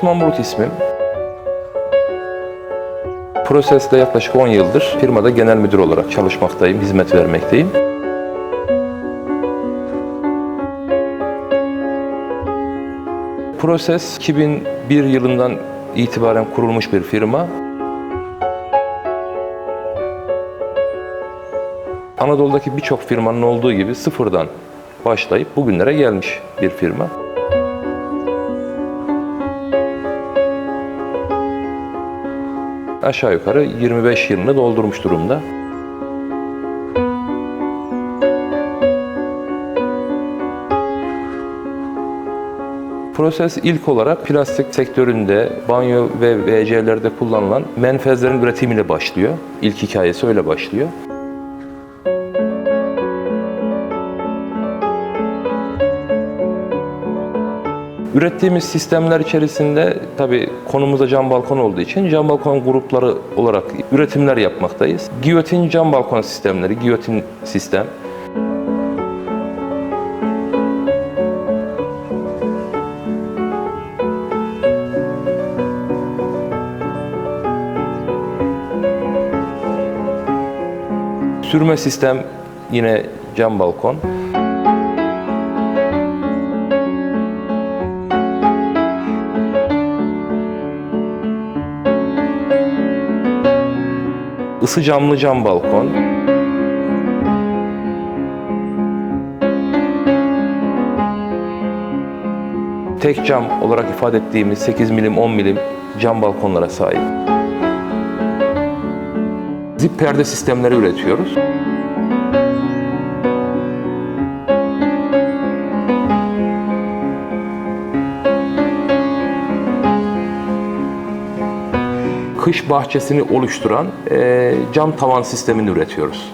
Osman Bulut ismim. Proses'te yaklaşık 10 yıldır firmada genel müdür olarak çalışmaktayım, hizmet vermekteyim. Proses 2001 yılından itibaren kurulmuş bir firma. Anadolu'daki birçok firmanın olduğu gibi sıfırdan başlayıp bugünlere gelmiş bir firma. Aşağı yukarı 25 yılını doldurmuş durumda. Proses ilk olarak plastik sektöründe banyo ve WC'lerde kullanılan menfezlerin üretimiyle başlıyor. İlk hikayesi öyle başlıyor. Ürettiğimiz sistemler içerisinde tabii konumuzda cam balkon olduğu için cam balkon grupları olarak üretimler yapmaktayız. Giyotin cam balkon sistemleri, giyotin sistem, Sürme sistem yine cam balkon. Isı camlı cam balkon. Tek cam olarak ifade ettiğimiz 8 milim 10 milim cam balkonlara sahip. Zip perde sistemleri üretiyoruz. Kış bahçesini oluşturan eee, cam tavan sistemini üretiyoruz.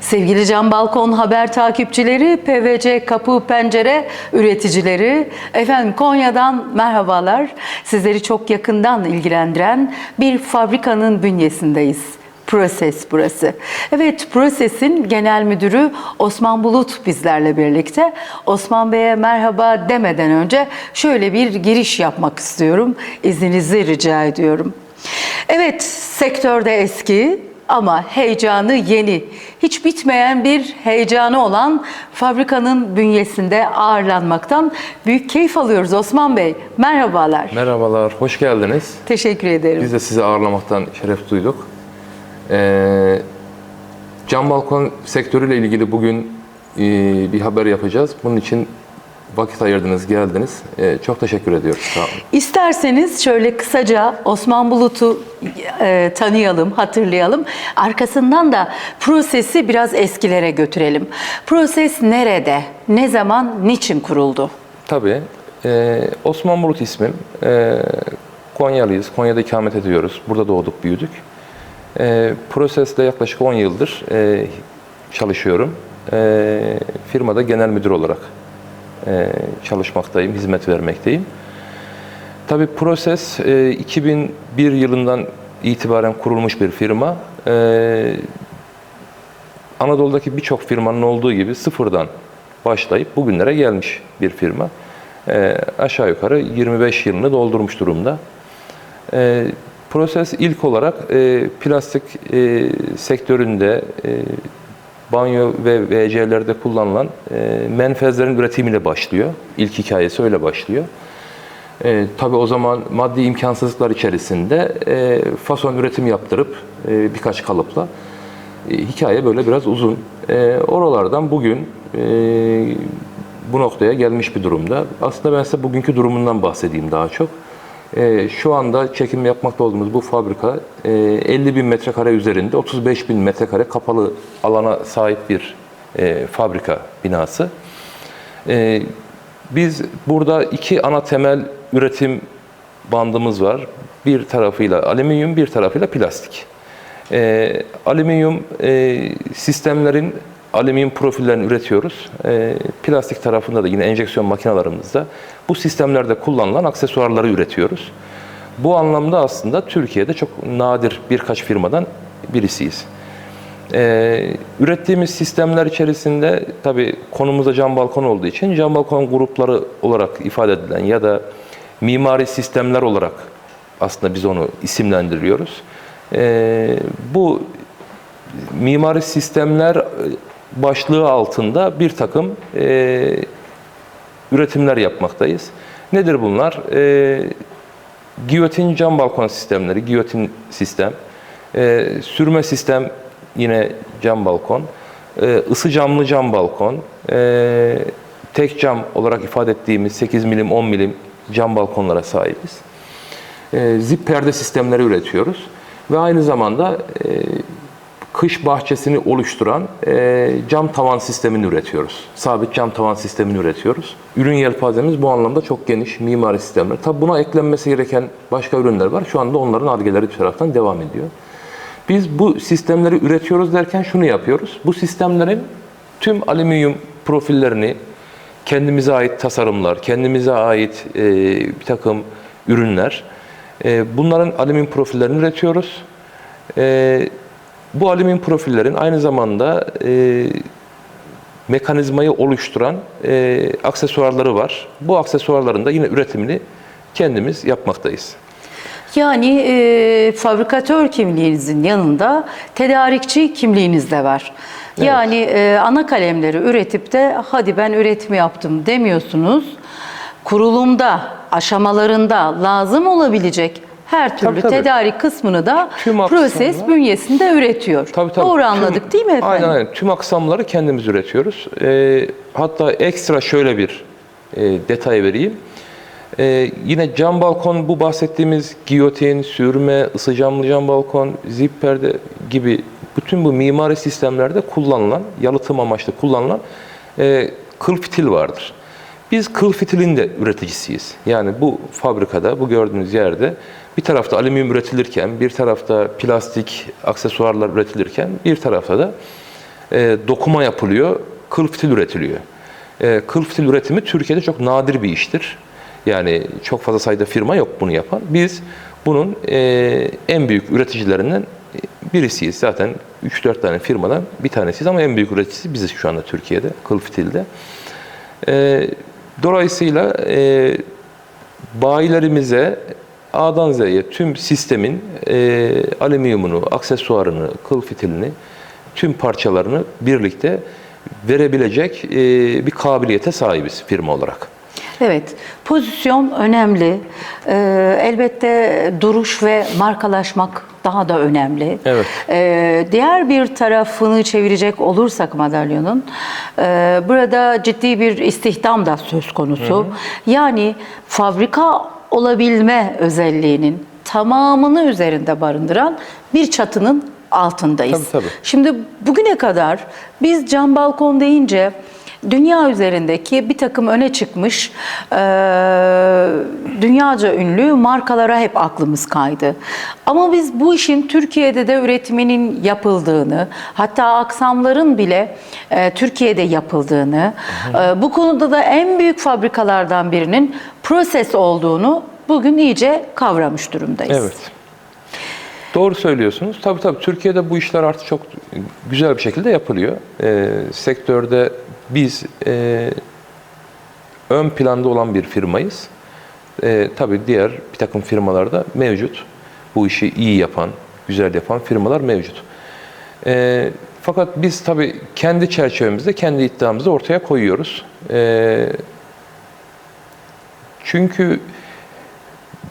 Sevgili Cam Balkon haber takipçileri, PVC kapı pencere üreticileri, efendim Konya'dan merhabalar. Sizleri çok yakından ilgilendiren bir fabrikanın bünyesindeyiz. Proses burası. Evet, Proses'in genel müdürü Osman Bulut bizlerle birlikte. Osman Bey'e merhaba demeden önce şöyle bir giriş yapmak istiyorum. İzninizi rica ediyorum. Evet, sektörde eski, ama heyecanı yeni. Hiç bitmeyen bir heyecanı olan fabrikanın bünyesinde ağırlanmaktan büyük keyif alıyoruz Osman Bey. Merhabalar. Merhabalar, hoş geldiniz. Teşekkür ederim. Biz de sizi ağırlamaktan şeref duyduk. Ee, cam balkon sektörüyle ilgili bugün e, bir haber yapacağız. Bunun için vakit ayırdınız, geldiniz. Ee, çok teşekkür ediyoruz. Sağ olun. İsterseniz şöyle kısaca Osman Bulut'u e, tanıyalım, hatırlayalım. Arkasından da prosesi biraz eskilere götürelim. Proses nerede, ne zaman, niçin kuruldu? Tabii. Ee, Osman Bulut ismim. Konyalıyız. Konya'da ikamet ediyoruz. Burada doğduk, büyüdük. Ee, Proses'te yaklaşık 10 yıldır e, çalışıyorum. Ee, firmada genel müdür olarak e, çalışmaktayım, hizmet vermekteyim. Tabii Proses e, 2001 yılından itibaren kurulmuş bir firma. E, Anadolu'daki birçok firmanın olduğu gibi sıfırdan başlayıp bugünlere gelmiş bir firma. E, aşağı yukarı 25 yılını doldurmuş durumda. E, proses ilk olarak e, plastik e, sektöründe e, banyo ve WC'lerde kullanılan e, menfezlerin üretimiyle başlıyor. İlk hikayesi öyle başlıyor. E, tabii o zaman maddi imkansızlıklar içerisinde e, fason üretim yaptırıp e, birkaç kalıpla e, hikaye böyle biraz uzun. E, oralardan bugün e, bu noktaya gelmiş bir durumda. Aslında ben size bugünkü durumundan bahsedeyim daha çok. E, şu anda çekim yapmakta olduğumuz bu fabrika e, 50 bin metrekare üzerinde 35 bin metrekare kapalı alana sahip bir e, fabrika binası. E, biz burada iki ana temel üretim bandımız var. Bir tarafıyla alüminyum, bir tarafıyla plastik. E, alüminyum e, sistemlerin alüminyum profillerini üretiyoruz. E, plastik tarafında da yine enjeksiyon makinalarımızda bu sistemlerde kullanılan aksesuarları üretiyoruz. Bu anlamda aslında Türkiye'de çok nadir birkaç firmadan birisiyiz. Ee, ürettiğimiz sistemler içerisinde tabii konumuzda cam balkon olduğu için cam balkon grupları olarak ifade edilen ya da mimari sistemler olarak aslında biz onu isimlendiriyoruz. Ee, bu mimari sistemler başlığı altında bir takım e, üretimler yapmaktayız. Nedir bunlar? E, giyotin cam balkon sistemleri, giyotin sistem, e, sürme sistem yine cam balkon, e, ısı camlı cam balkon, e, tek cam olarak ifade ettiğimiz 8 milim 10 milim cam balkonlara sahibiz. E, zip perde sistemleri üretiyoruz ve aynı zamanda e, kış bahçesini oluşturan e, cam tavan sistemini üretiyoruz. Sabit cam tavan sistemini üretiyoruz. Ürün yelpazemiz bu anlamda çok geniş mimari sistemler. Tabi buna eklenmesi gereken başka ürünler var. Şu anda onların argeleri bir taraftan devam ediyor. Biz bu sistemleri üretiyoruz derken şunu yapıyoruz. Bu sistemlerin tüm alüminyum profillerini kendimize ait tasarımlar, kendimize ait e, bir takım ürünler. E, bunların alüminyum profillerini üretiyoruz. E, bu alüminyum profillerin aynı zamanda e, mekanizmayı oluşturan e, aksesuarları var. Bu aksesuarların da yine üretimini kendimiz yapmaktayız. Yani e, fabrikatör kimliğinizin yanında tedarikçi kimliğiniz de var. Evet. Yani e, ana kalemleri üretip de hadi ben üretimi yaptım demiyorsunuz. Kurulumda, aşamalarında lazım olabilecek her türlü tabii. tedarik kısmını da Tüm proses aksamlar- bünyesinde üretiyor. Tabii, tabii. Doğru Tüm- anladık değil mi efendim? Aynen aynen. Tüm aksamları kendimiz üretiyoruz. Ee, hatta ekstra şöyle bir e, detay vereyim. Ee, yine cam balkon bu bahsettiğimiz giyotin, sürme, ısı camlı cam balkon, zip perde gibi bütün bu mimari sistemlerde kullanılan, yalıtım amaçlı kullanılan e, kıl fitil vardır. Biz kıl fitilin de üreticisiyiz. Yani bu fabrikada, bu gördüğünüz yerde bir tarafta alüminyum üretilirken, bir tarafta plastik aksesuarlar üretilirken, bir tarafta da e, dokuma yapılıyor, kıl fitil üretiliyor. E, kıl fitil üretimi Türkiye'de çok nadir bir iştir. Yani çok fazla sayıda firma yok bunu yapan. Biz bunun e, en büyük üreticilerinden birisiyiz. Zaten 3-4 tane firmadan bir tanesiyiz ama en büyük üreticisi biziz şu anda Türkiye'de, kıl fitilde. E, dolayısıyla e, bayilerimize A'dan Z'ye tüm sistemin e, alüminyumunu, aksesuarını, kıl fitilini, tüm parçalarını birlikte verebilecek e, bir kabiliyete sahibiz firma olarak. Evet, pozisyon önemli. Ee, elbette duruş ve markalaşmak daha da önemli. Evet. Ee, diğer bir tarafını çevirecek olursak madalyonun, e, burada ciddi bir istihdam da söz konusu. Yani fabrika olabilme özelliğinin tamamını üzerinde barındıran bir çatının altındayız. Tabii, tabii. Şimdi bugüne kadar biz cam balkon deyince dünya üzerindeki bir takım öne çıkmış eee, dünyaca ünlü markalara hep aklımız kaydı. Ama biz bu işin Türkiye'de de üretiminin yapıldığını, hatta aksamların bile eee, Türkiye'de yapıldığını, eee, bu konuda da en büyük fabrikalardan birinin proses olduğunu bugün iyice kavramış durumdayız. Evet. Doğru söylüyorsunuz. Tabii tabii Türkiye'de bu işler artık çok güzel bir şekilde yapılıyor. Ee, sektörde biz e, ön planda olan bir firmayız. Ee, tabii diğer bir takım firmalarda mevcut. Bu işi iyi yapan, güzel yapan firmalar mevcut. Ee, fakat biz tabii kendi çerçevemizde, kendi iddiamızı ortaya koyuyoruz. Ee, çünkü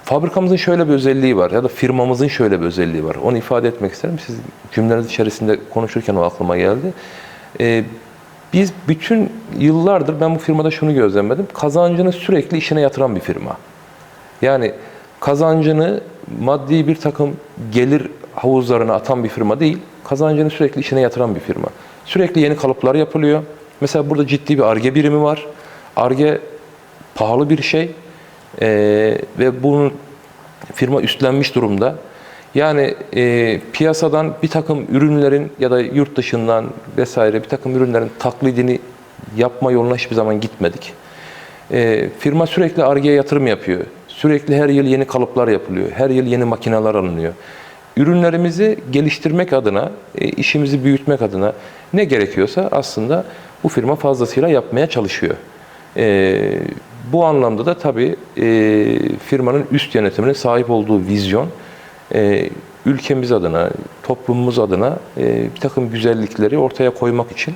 Fabrikamızın şöyle bir özelliği var ya da firmamızın şöyle bir özelliği var. Onu ifade etmek isterim. Siz cümleniz içerisinde konuşurken o aklıma geldi. Ee, biz bütün yıllardır ben bu firmada şunu gözlemledim. Kazancını sürekli işine yatıran bir firma. Yani kazancını maddi bir takım gelir havuzlarına atan bir firma değil, kazancını sürekli işine yatıran bir firma. Sürekli yeni kalıplar yapılıyor. Mesela burada ciddi bir arge birimi var. Arge pahalı bir şey Ee, ve bunu firma üstlenmiş durumda. Yani e, piyasadan bir takım ürünlerin ya da yurt dışından vesaire bir takım ürünlerin taklidini yapma yoluna hiçbir zaman gitmedik. E, firma sürekli Ar-Ge'ye yatırım yapıyor. Sürekli her yıl yeni kalıplar yapılıyor. Her yıl yeni makineler alınıyor. ürünlerimizi geliştirmek adına, e, işimizi büyütmek adına ne gerekiyorsa aslında bu firma fazlasıyla yapmaya çalışıyor. E, bu anlamda da tabii e, firmanın üst yönetiminin sahip olduğu vizyon e, ülkemiz adına, toplumumuz adına e, bir takım güzellikleri ortaya koymak için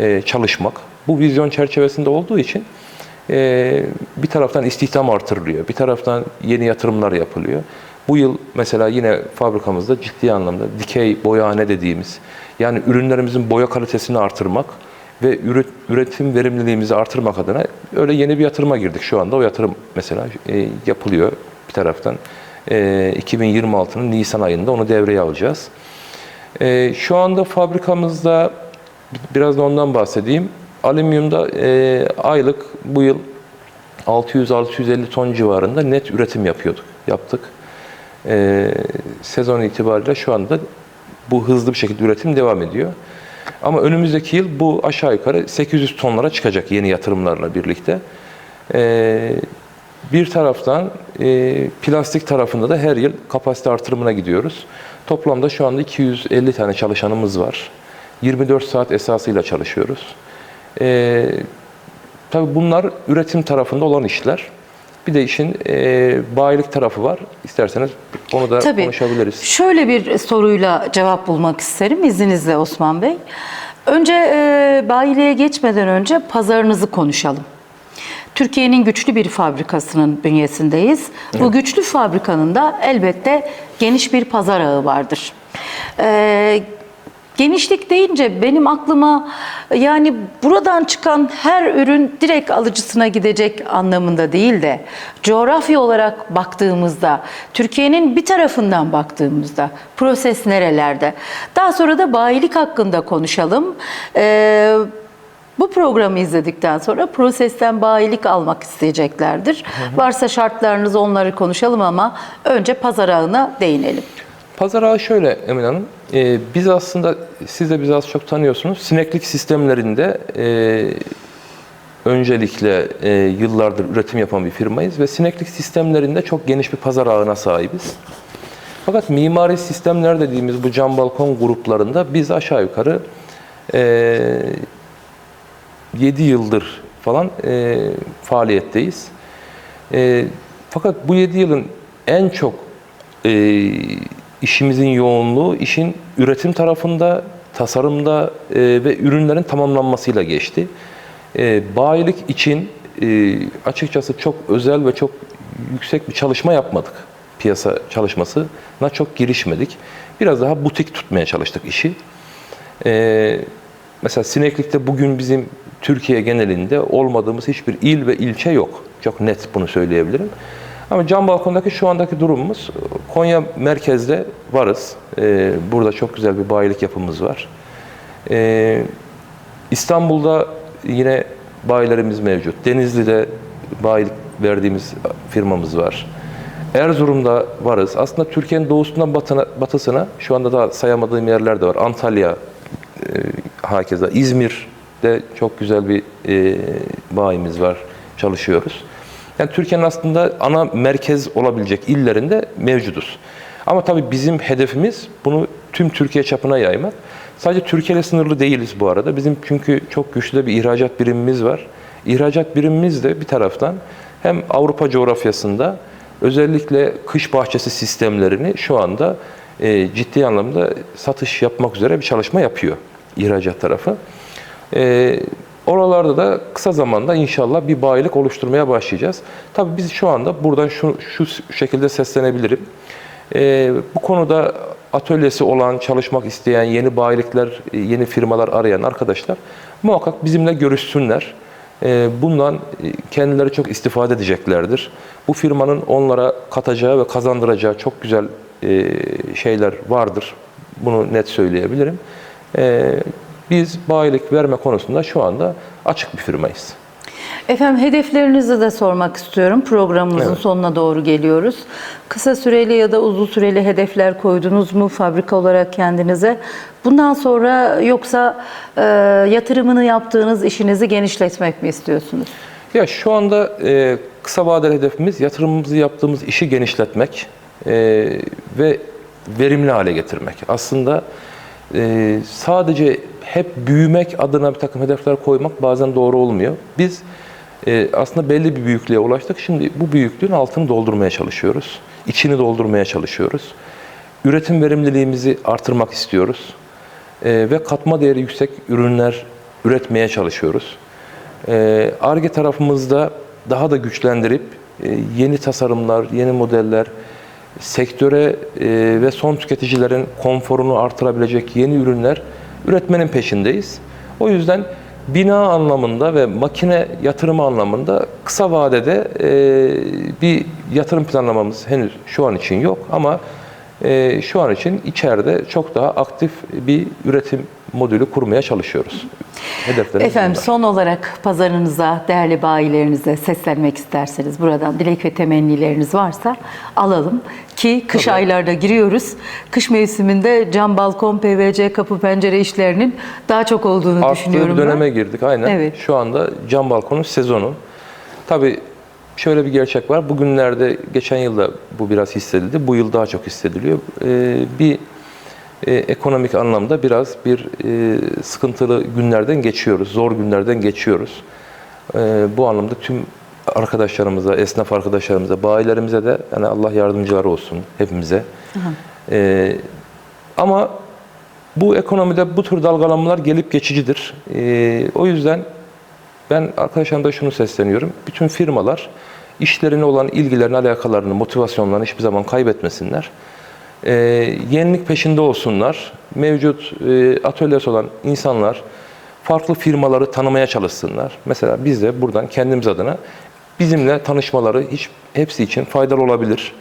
e, çalışmak. Bu vizyon çerçevesinde olduğu için e, bir taraftan istihdam artırılıyor, bir taraftan yeni yatırımlar yapılıyor. Bu yıl mesela yine fabrikamızda ciddi anlamda dikey boyahane dediğimiz yani ürünlerimizin boya kalitesini artırmak ve üret- üretim verimliliğimizi artırmak adına öyle yeni bir yatırıma girdik şu anda. O yatırım mesela yapılıyor bir taraftan. E, 2026'nın Nisan ayında onu devreye alacağız. E, şu anda fabrikamızda biraz da ondan bahsedeyim. Alüminyumda e, aylık bu yıl 600-650 ton civarında net üretim yapıyorduk, yaptık. E, sezon itibariyle şu anda bu hızlı bir şekilde üretim devam ediyor. Ama önümüzdeki yıl bu aşağı yukarı 800 tonlara çıkacak yeni yatırımlarla birlikte. Bir taraftan e, plastik tarafında da her yıl kapasite artırımına gidiyoruz. Toplamda şu anda 250 tane çalışanımız var. 24 saat esasıyla çalışıyoruz. E, tabii bunlar üretim tarafında olan işler. Bir de işin e, bayilik tarafı var. İsterseniz onu da Tabii. konuşabiliriz. Şöyle bir soruyla cevap bulmak isterim izninizle Osman Bey. Önce e, bayiliğe geçmeden önce pazarınızı konuşalım. Türkiye'nin güçlü bir fabrikasının bünyesindeyiz. Bu güçlü fabrikanın da elbette geniş bir pazar ağı vardır. E, genişlik deyince benim aklıma yani buradan çıkan her ürün direkt alıcısına gidecek anlamında değil de coğrafya olarak baktığımızda, Türkiye'nin bir tarafından baktığımızda proses nerelerde? Daha sonra da bayilik hakkında konuşalım. Ee, bu programı izledikten sonra prosesten bayilik almak isteyeceklerdir. Varsa şartlarınız onları konuşalım ama önce pazar ağına değinelim. Pazar ağı şöyle Emin Hanım. e, biz aslında, siz de bizi az çok tanıyorsunuz. Sineklik sistemlerinde e, öncelikle e, yıllardır üretim yapan bir firmayız ve sineklik sistemlerinde çok geniş bir pazar ağına sahibiz. Fakat mimari sistemler dediğimiz bu cam balkon gruplarında biz aşağı yukarı e, 7 yıldır falan e, faaliyetteyiz. E, fakat bu 7 yılın en çok e, işimizin yoğunluğu işin üretim tarafında, tasarımda e, ve ürünlerin tamamlanmasıyla geçti. E, bayilik için e, açıkçası çok özel ve çok yüksek bir çalışma yapmadık. Piyasa çalışmasına çok girişmedik. Biraz daha butik tutmaya çalıştık işi. Ee, mesela sineklikte bugün bizim Türkiye genelinde olmadığımız hiçbir il ve ilçe yok. Çok net bunu söyleyebilirim. Ama cam balkondaki şu andaki durumumuz Konya merkezde varız. Ee, burada çok güzel bir bayilik yapımız var. Ee, İstanbul'da yine bayilerimiz mevcut. Denizli'de bayilik verdiğimiz firmamız var. Erzurum'da varız. Aslında Türkiye'nin doğusundan batına, batısına şu anda da sayamadığım yerler de var. Antalya, hakeza İzmir'de çok güzel bir e, bayimiz var. Çalışıyoruz. Yani Türkiye'nin aslında ana merkez olabilecek illerinde mevcuduz. Ama tabii bizim hedefimiz bunu tüm Türkiye çapına yaymak. Sadece Türkiye ile sınırlı değiliz bu arada. Bizim çünkü çok güçlü de bir ihracat birimimiz var. İhracat birimimiz de bir taraftan hem Avrupa coğrafyasında özellikle kış bahçesi sistemlerini şu anda e, ciddi anlamda satış yapmak üzere bir çalışma yapıyor ihracat tarafı. E, oralarda da kısa zamanda inşallah bir bayilik oluşturmaya başlayacağız. Tabii biz şu anda buradan şu, şu şekilde seslenebilirim. E, bu konuda atölyesi olan, çalışmak isteyen, yeni bayilikler, e, yeni firmalar arayan arkadaşlar muhakkak bizimle görüşsünler. E, Bundan e, kendileri çok istifade edeceklerdir. Bu firmanın onlara katacağı ve kazandıracağı çok güzel e, şeyler vardır. Bunu net söyleyebilirim. E, Biz bayilik verme konusunda şu anda açık bir firmayız. Efendim hedeflerinizi de sormak istiyorum. Programımızın Evet. sonuna doğru geliyoruz. Kısa süreli ya da uzun süreli hedefler koydunuz mu fabrika olarak kendinize? Bundan sonra yoksa e, yatırımını yaptığınız işinizi genişletmek mi istiyorsunuz? Ya şu anda e, kısa vadeli hedefimiz yatırımımızı yaptığımız işi genişletmek e, ve verimli hale getirmek. Aslında e, sadece hep büyümek adına bir takım hedefler koymak bazen doğru olmuyor. Biz e, aslında belli bir büyüklüğe ulaştık. Şimdi bu büyüklüğün altını doldurmaya çalışıyoruz. İçini doldurmaya çalışıyoruz. Üretim verimliliğimizi artırmak istiyoruz. E, ve katma değeri yüksek ürünler üretmeye çalışıyoruz. Ee, ARGE tarafımızda daha da güçlendirip e, yeni tasarımlar, yeni modeller, sektöre e, ve son tüketicilerin konforunu artırabilecek yeni ürünler üretmenin peşindeyiz. O yüzden bina anlamında ve makine yatırımı anlamında kısa vadede e, bir yatırım planlamamız henüz şu an için yok ama e, şu an için içeride çok daha aktif bir üretim modülü kurmaya çalışıyoruz. Hedeflerimiz Efendim bunlar. son olarak pazarınıza, değerli bayilerinize seslenmek isterseniz buradan dilek ve temennileriniz varsa alalım ki kış Tabii. aylarda giriyoruz. Kış mevsiminde cam, balkon, PVC, kapı, pencere işlerinin daha çok olduğunu Arttığı düşünüyorum bir ben. döneme girdik aynen. Evet. Şu anda cam balkonun sezonu. Tabii şöyle bir gerçek var. Bugünlerde geçen yılda bu biraz hissedildi. Bu yıl daha çok hissediliyor. Ee, bir e, ekonomik anlamda biraz bir e, sıkıntılı günlerden geçiyoruz. Zor günlerden geçiyoruz. Ee, bu anlamda tüm arkadaşlarımıza, esnaf arkadaşlarımıza, bayilerimize de yani Allah yardımcıları olsun hepimize. Ee, ama bu ekonomide bu tür dalgalanmalar gelip geçicidir. Ee, o yüzden ben arkadaşlarımda şunu sesleniyorum. Bütün firmalar işlerine olan ilgilerini, alakalarını, motivasyonlarını hiçbir zaman kaybetmesinler. Ee, yenilik peşinde olsunlar. Mevcut e, atölyesi olan insanlar farklı firmaları tanımaya çalışsınlar. Mesela biz de buradan kendimiz adına bizimle tanışmaları hiç hepsi için faydalı olabilir.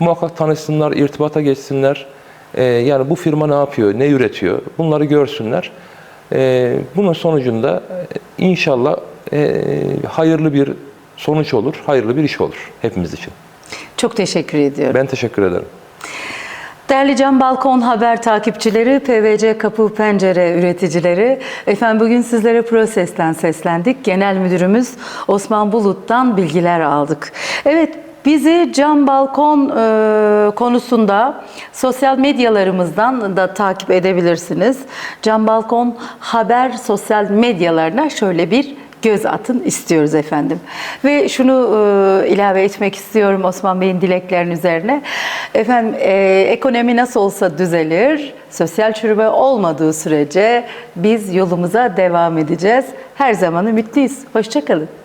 Muhakkak tanışsınlar, irtibata geçsinler. Ee, yani bu firma ne yapıyor, ne üretiyor bunları görsünler. Ee, bunun sonucunda e, inşallah e, hayırlı bir sonuç olur, hayırlı bir iş olur hepimiz için. Çok teşekkür ediyorum. Ben teşekkür ederim. Değerli Cam Balkon Haber takipçileri, PVC kapı pencere üreticileri, efendim bugün sizlere Proses'ten seslendik. Genel Müdürümüz Osman Bulut'tan bilgiler aldık. Evet, bizi cam balkon e, konusunda sosyal medyalarımızdan da takip edebilirsiniz. Cam Balkon Haber sosyal medyalarına şöyle bir göz atın istiyoruz efendim. Ve şunu e, ilave etmek istiyorum Osman Bey'in dileklerinin üzerine. Efendim e, ekonomi nasıl olsa düzelir. Sosyal çürüme olmadığı sürece biz yolumuza devam edeceğiz. Her zaman ümitliyiz. Hoşçakalın.